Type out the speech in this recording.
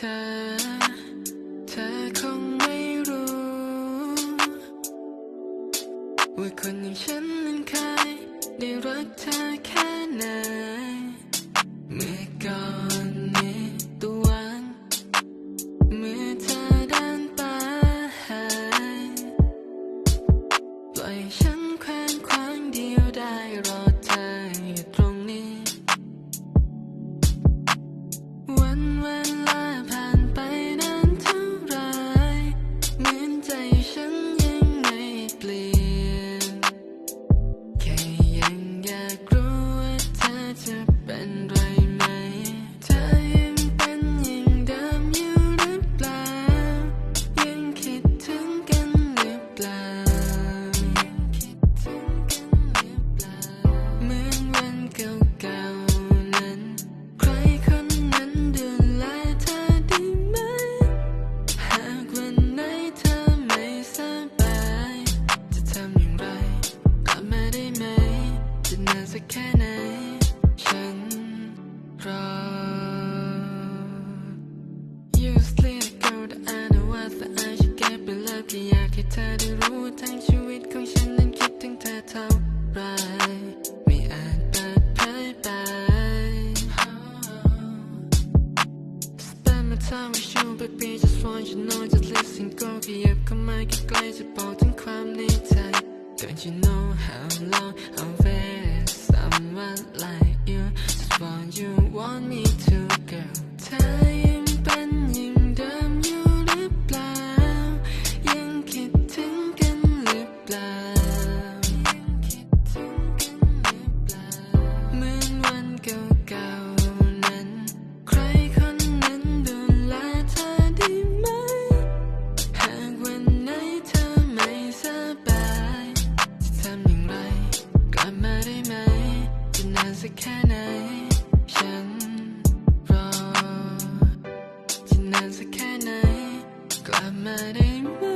ธอ เธอคงไม่รู้ ว่าคนอย่างฉันนั้นเคยได้รักเธอแค่ไหน เมื่อก่อนมีตัวหวังเมื่อเธอเดินไปปล่อยฉัน Usually the girl that I know was that I should get but love แค่อยากให้เธอได้รู้ทั้งชีวิตของฉันนั้นคิดถึงเธอเท่าไรไม่อาจเปิดเผยไป Spend my time with you baby just want you know just listen go ขยับเข้ามาใกล้จะบอกถึงความในใจ Don't you know how long I've waited someone like you Just want you want me to girl เสักแค่ไหน ฉันรอจะนานสักแค่ไหน กลับมาได้ไหม